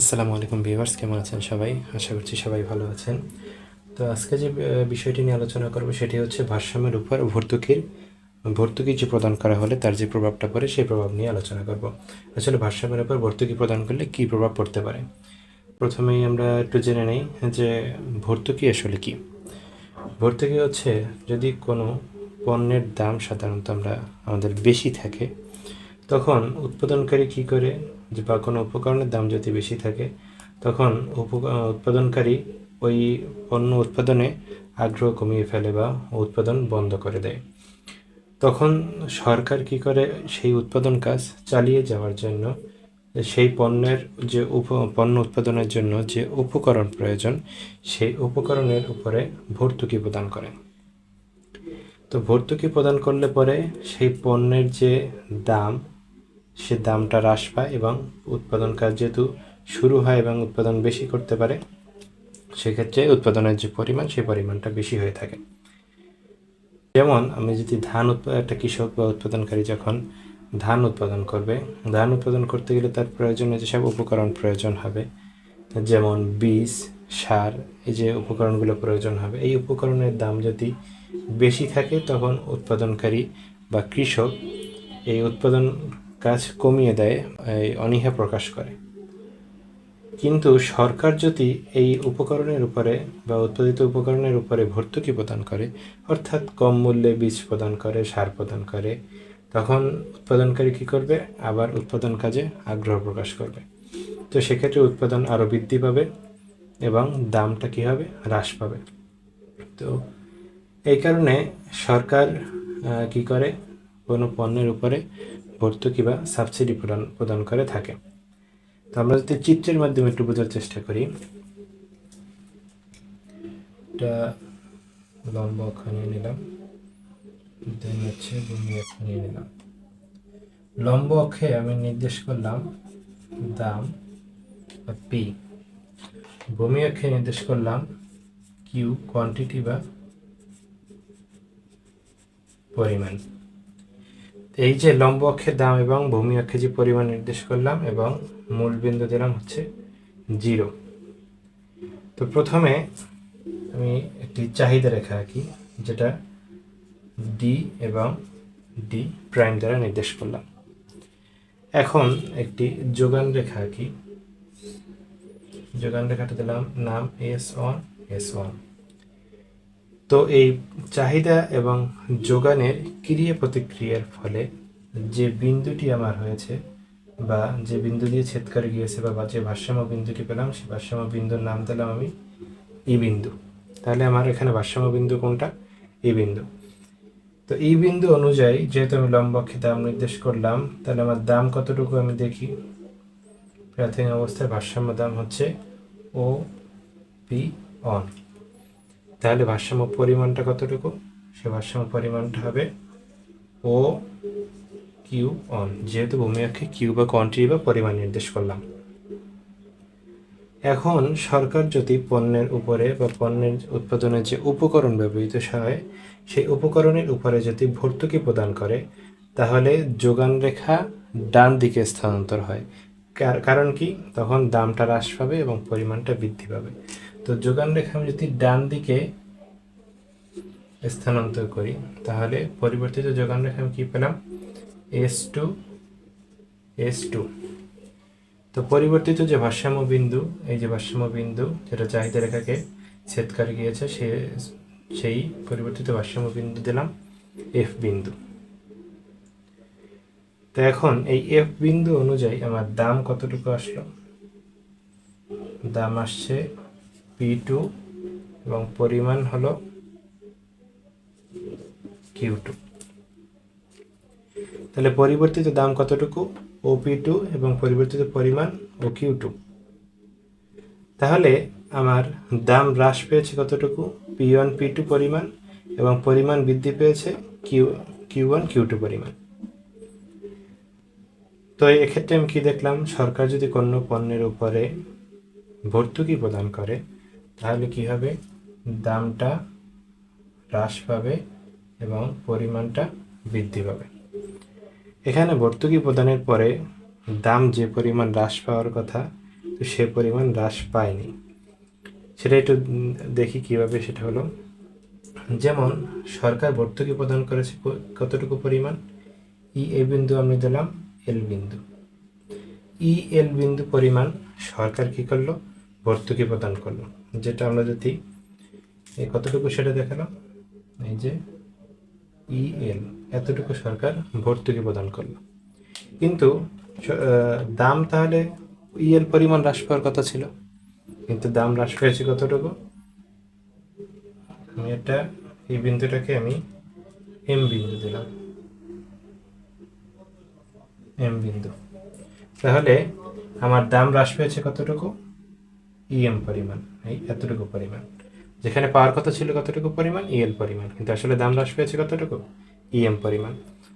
আসসালামু আলাইকুম ভিউয়ার্স, কেমন আছেন সবাই? আশা করছি সবাই ভালো আছেন। তো আজকে যে বিষয়টি নিয়ে আলোচনা করব সেটি হচ্ছে ভারসাম্যের উপর ভর্তুকির, ভর্তুকি যে প্রদান করা হলে তার যে প্রভাবটা পড়ে সেই প্রভাব নিয়ে আলোচনা করব। আসলে ভারসাম্যের উপর ভর্তুকি প্রদান করলে কী প্রভাব পড়তে পারে? প্রথমেই আমরা একটু জেনে নেই যে ভর্তুকি আসলে কি। ভর্তুকি হচ্ছে যদি কোনো পণ্যের দাম সাধারণত আমরা, আমাদের বেশি থাকে তখন উৎপাদনকারী কি করে? বা কোনো উপকরণের দাম যদি বেশি থাকে, তখন উৎপাদনকারী ওই পণ্য উৎপাদনে আগ্রহ কমিয়ে ফেলে বা উৎপাদন বন্ধ করে দেয়। তখন সরকার কি করে? সেই উৎপাদন কাজ চালিয়ে যাওয়ার জন্য, সেই পণ্যের যে উপ, পণ্য উৎপাদনের জন্য যে উপকরণ প্রয়োজন, সেই উপকরণের উপরে ভর্তুকি প্রদান করে। তো ভর্তুকি প্রদান করলে পরে সেই পণ্যের যে দাম সে দামটা হ্রাস পায় এবং উৎপাদন কাজ যেহেতু শুরু হয় এবং উৎপাদন বেশি করতে পারে, সেক্ষেত্রে উৎপাদনের যে পরিমাণ, সেই পরিমাণটা বেশি হয়ে থাকে। যেমন আমি যদি ধান একটা কৃষক বা উৎপাদনকারী যখন ধান উৎপাদন করবে, ধান উৎপাদন করতে গেলে তার প্রয়োজনে যেসব উপকরণ প্রয়োজন হবে, যেমন বীজ, সার, এই যে উপকরণগুলো প্রয়োজন হবে, এই উপকরণের দাম যদি বেশি থাকে, তখন উৎপাদনকারী বা কৃষক এই উৎপাদন কাজ কমিয়ে দেয়, এই অনীহা প্রকাশ করে। কিন্তু সরকার যদি এই উপকরণের উপরে বা উৎপাদিত উপকরণের উপরে ভর্তুকি প্রদান করে, অর্থাৎ কম মূল্যে বীজ প্রদান করে, সার প্রদান করে, তখন উৎপাদনকারী কী করবে? আবার উৎপাদন কাজে আগ্রহ প্রকাশ করবে। তো সেক্ষেত্রে উৎপাদন আরও বৃদ্ধি পাবে এবং দামটা কী হবে? হ্রাস পাবে। তো এই কারণে সরকার কি করে? কোনো পণ্যের উপরে ভর্তুকি বা সাবসিডি প্রদান প্রদান করে থাকে। তো আমরা যদি চিত্রের মাধ্যমে একটু বোঝার চেষ্টা করি। এটা লম্ব নিয়ে নিলাম। দেন হচ্ছে ভূমি নিয়ে নিলাম। লম্ব অক্ষে আমি নির্দেশ করলাম দাম বা পি ভূমি অক্ষে নির্দেশ করলাম কিউ কোয়ান্টিটি বা পরিমাণ। এই যে লম্ব অক্ষের দাম এবং ভূমি অক্ষে যে পরিমাণ নির্দেশ করলাম এবং মূল বিন্দু দিলাম হচ্ছে জিরো। তো প্রথমে আমি একটি চাহিদা রেখা আঁকি, যেটা ডি এবং ডি প্রাইম দ্বারা নির্দেশ করলাম। এখন একটি যোগান রেখা আঁকি। যোগান রেখাটা দিলাম নাম এস ওয়ান এস ওয়ান তো এই চাহিদা এবং যোগানের ক্রিয়া প্রতিক্রিয়ার ফলে যে বিন্দুটি আমার হয়েছে বা যে বিন্দু দিয়ে ছেদ করে গিয়েছে বা যে ভারসাম্য বিন্দুটি পেলাম, সেই ভারসাম্য বিন্দুর নাম দিলাম আমি ই বিন্দু। তাহলে আমার এখানে ভারসাম্য বিন্দু কোনটা? ই বিন্দু। তো এই বিন্দু অনুযায়ী যেহেতু আমি লম্বক্ষে দাম নির্দেশ করলাম, তাহলে আমার দাম কতটুকু আমি দেখি? প্রাথমিক অবস্থায় ভারসাম্য দাম হচ্ছে ও পি অন। তাহলে ভারসাম্য পরিমাণটা কতটুকু? সে ভারসাম্য পরিমাণটা হবে ও কিউ অন যেহেতু ভূমি অক্ষে কিউ বা কোয়ান্টিটি বা পরিমাণ নির্দেশ করলাম। এখন সরকার যদি পণ্যের উপরে বা পণ্যের উৎপাদনের যে উপকরণ ব্যবহৃত হয়, সেই উপকরণের উপরে যদি ভর্তুকি প্রদান করে, তাহলে যোগান রেখা ডান দিকে স্থানান্তর হয়। কার- কারণ কি? তখন দামটা হ্রাস পাবে এবং পরিমাণটা বৃদ্ধি পাবে। তো যোগান রেখা আমি যদি ডান দিকে স্থানান্তর করি, তাহলে পরিবর্তিত যোগান রেখা আমি কি পেলাম? এস টু এস টু তো পরিবর্তিত যে ভারসাম্য বিন্দু, এই যে ভারসাম্য বিন্দু, যেটা চাহিদা রেখাকে ছেদ করে গিয়েছে, সে, সেই পরিবর্তিত ভারসাম্য বিন্দু দিলাম এফ বিন্দু। তো এখন এই এফ বিন্দু অনুযায়ী আমার দাম কতটুকু আসলো? দাম আসছে পি টু এবং পরিমাণ হলো কিউ টু তাহলে পরিবর্তিত দাম কতটুকু? ও পি টু এবং পরিবর্তিত পরিমাণ ও কিউ টু তাহলে আমার দাম হ্রাস পেয়েছে কতটুকু? পি ওয়ান পি টু পরিমাণ এবং পরিমাণ বৃদ্ধি পেয়েছে Q Q one Q two পরিমাণ। তো এক্ষেত্রে আমি কি দেখলাম? সরকার যদি কোনো পণ্যের উপরে ভর্তুকি প্রদান করে তাহলে কি হবে? দামটা হ্রাস পাবে এবং পরিমাণটা বৃদ্ধি পাবে। এখানে ভর্তুকি প্রদানের পরে দাম যে পরিমাণ হ্রাস পাওয়ার কথা, তো সে পরিমাণ হ্রাস পায়নি। সেটা একটু দেখি কীভাবে সেটা হলো। যেমন, সরকার ভর্তুকি প্রদান করেছে কতটুকু পরিমাণ? ই এ বিন্দু আমি দিলাম, এল বিন্দু। ই এল বিন্দু পরিমাণ সরকার কী করল? ভর্তুকি প্রদান করল। যেটা আমরা যদি এই কতটুকু সেটা দেখালাম? এই যে ই এল এতটুকু সরকার ভর্তুকি প্রদান করল। কিন্তু দাম তাহলে ই এল পরিমাণ হ্রাস পাওয়ার কথা ছিল। কিন্তু দাম হ্রাস পেয়েছে কতটুকু? আমি এটা এই বিন্দুটাকে আমি এম বিন্দু দিলাম। এম বিন্দু। তাহলে আমার দাম হ্রাস পেয়েছে কতটুকু? ইএম পরিমাণ, এই এতটুকু পরিমাণ। যেখানে পাওয়ার কথা ছিল কতটুকু পরিমাণ? ইএল পরিমাণ। কিন্তু আসলে দাম হ্রাস পেয়েছে কতটুকু? ইএম পরিমাণ।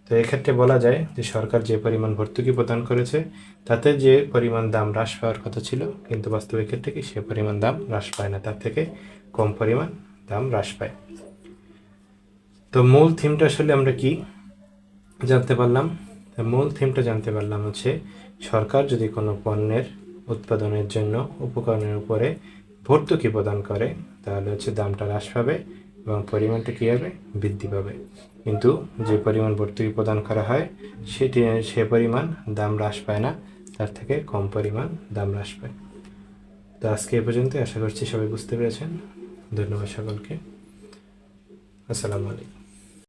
তো এক্ষেত্রে বলা যায় যে সরকার যে পরিমাণ ভর্তুকি প্রদান করেছে, তাতে যে পরিমাণ দাম হ্রাস পাওয়ার কথা ছিল, কিন্তু বাস্তবে ক্ষেত্রে কি সে পরিমাণ দাম হ্রাস পায় না? তার থেকে কম পরিমাণ দাম হ্রাস পায়। তো মূল থিমটা আসলে আমরা কি জানতে পারলাম? মূল থিমটা জানতে পারলাম হচ্ছে সরকার যদি কোনো পণ্যের উৎপাদনের জন্য উপকরণের উপরে ভর্তুকি প্রদান করে, তাহলে হচ্ছে দামটা হ্রাস পাবে এবং পরিমাণটা কী হবে? বৃদ্ধি পাবে। কিন্তু যে পরিমাণ ভর্তুকি প্রদান করা হয়, সেটি, সে পরিমাণ দাম হ্রাস পায় না, তার থেকে কম পরিমাণ দাম হ্রাস পায়। তো আজকে এ পর্যন্ত আশা করছি সবাই বুঝতে পেরেছেন। ধন্যবাদ সকলকে। আসসালামু আলাইকুম।